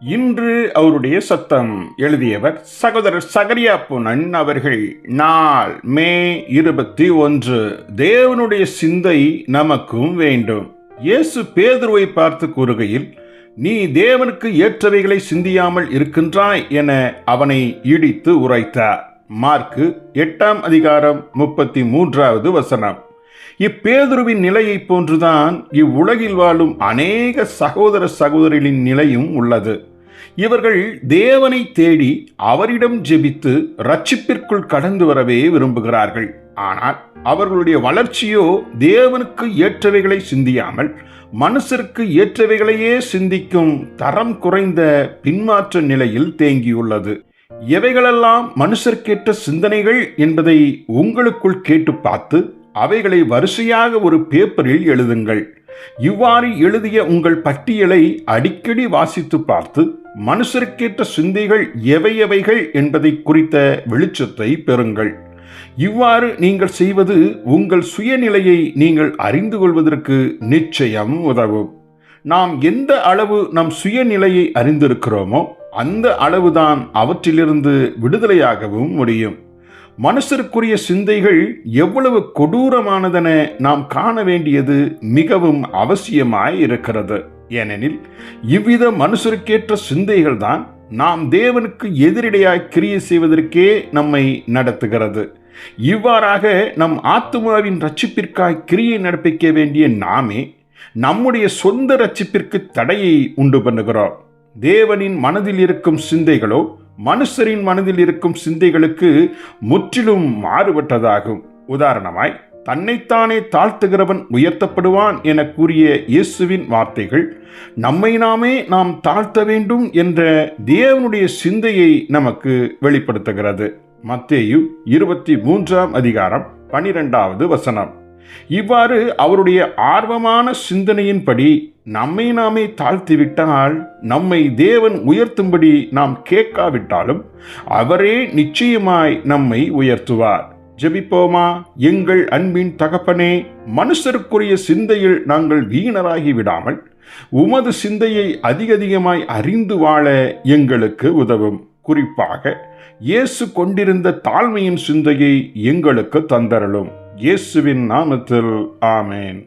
இன்று அவருடைய சத்தம் எழுதியவர் சகோதரர் சகரியா புனன் அவர்கள். நாள் மே இருபத்தி ஒன்று. தேவனுடைய சிந்தை நமக்கும் வேண்டும். இயேசு பேதுருவை பார்த்து கூறுகையில் நீ தேவனுக்கு ஏற்றவைகளை சிந்தியாமல் இருக்கின்றாய் என அவனை இடித்து உரைத்தார். மார்க்கு எட்டாம் அதிகாரம் முப்பத்தி மூன்றாவது வசனம். இப்பேதுருவின் நிலையைப் போன்றுதான் இவ்வுலகில் வாழும் அநேக சகோதர சகோதரிகளின் நிலையும் உள்ளது. இவர்கள் தேவனை தேடி அவரிடம் ஜெபித்து ரட்சிப்பிற்குள் கடந்து வரவே விரும்புகிறார்கள். ஆனால் அவர்களுடைய வளர்ச்சியோ தேவனுக்கு ஏற்றவைகளை சிந்தியாமல் மனுஷருக்கு ஏற்றவைகளையே சிந்திக்கும் தரம் குறைந்த பின்மாற்ற நிலையில் தேங்கியுள்ளது. எவைகளெல்லாம் மனுஷர்க்கேற்ற சிந்தனைகள் என்பதை உங்களுக்குள் கேட்டு பார்த்து அவைகளை வரிசையாக ஒரு பேப்பரில் எழுதுங்கள். இவ்வாறு எழுதிய உங்கள் பட்டியலை அடிக்கடி வாசித்து பார்த்து மனுஷருக்கேற்ற சிந்தைகள் எவை எவைகள் என்பதை குறித்த வெளிச்சத்தை பெறுங்கள். இவ்வாறு நீங்கள் செய்வது உங்கள் சுயநிலையை நீங்கள் அறிந்து கொள்வதற்கு நிச்சயம் உதவும். நாம் எந்த அளவு நம் சுயநிலையை அறிந்திருக்கிறோமோ அந்த அளவுதான் அவற்றிலிருந்து விடுதலையாகவும் முடியும். மனுஷருக்குரிய சிந்தைகள் எவ்வளவு கொடூரமானதென நாம் காண வேண்டியது மிகவும் அவசியமாய் இருக்கிறது. ஏனெனில் இவ்வித மனுஷருக்கேற்ற சிந்தைகள் தான் நாம் தேவனுக்கு எதிரடையாய் கிரியை செய்வதற்கே நம்மை நடத்துகிறது. இவ்வாறாக நம் ஆத்மாவின் ரட்சிப்பிற்காய் கிரியை நடப்பிக்க வேண்டிய நாமே நம்முடைய சொந்த ரட்சிப்பிற்கு தடையை உண்டு பண்ணுகிறோம். தேவனின் மனதில் இருக்கும் சிந்தைகளோ மனுஷரின் மனதில் இருக்கும் சிந்தைகளுக்கு முற்றிலும் மாறுபட்டதாகும். உதாரணமாய் தன்னைத்தானே தாழ்த்துகிறவன் உயர்த்தப்படுவான் என கூறிய இயேசுவின் வார்த்தைகள் நம்மை நாமே நாம் தாழ்த்த வேண்டும் என்ற தேவனுடைய சிந்தையை நமக்கு வெளிப்படுத்துகிறது. மத்தேயு இருபத்தி மூன்றாம் அதிகாரம் பனிரெண்டாவது வசனம். இவ்வாறு அவருடைய ஆர்வமான சிந்தனையின்படி நம்மை நாமே தாழ்த்திவிட்டால் நம்மை தேவன் உயர்த்தும்படி நாம் கேட்காவிட்டாலும் அவரே நிச்சயமாய் நம்மை உயர்த்துவார். ஜெபிப்போமா? எங்கள் அன்பின் தகப்பனே மனுஷருக்குரிய சிந்தையில் நாங்கள் வீணராகி விடாமல் உமது சிந்தையை அதிக அதிகமாய் அறிந்து வாழ எங்களுக்கு உதவும். குறிப்பாக இயேசு கொண்டிருந்த தாழ்மையின் சிந்தையை எங்களுக்கு தந்தரலும் இயேசுவின் நாமத்தில் ஆமேன்.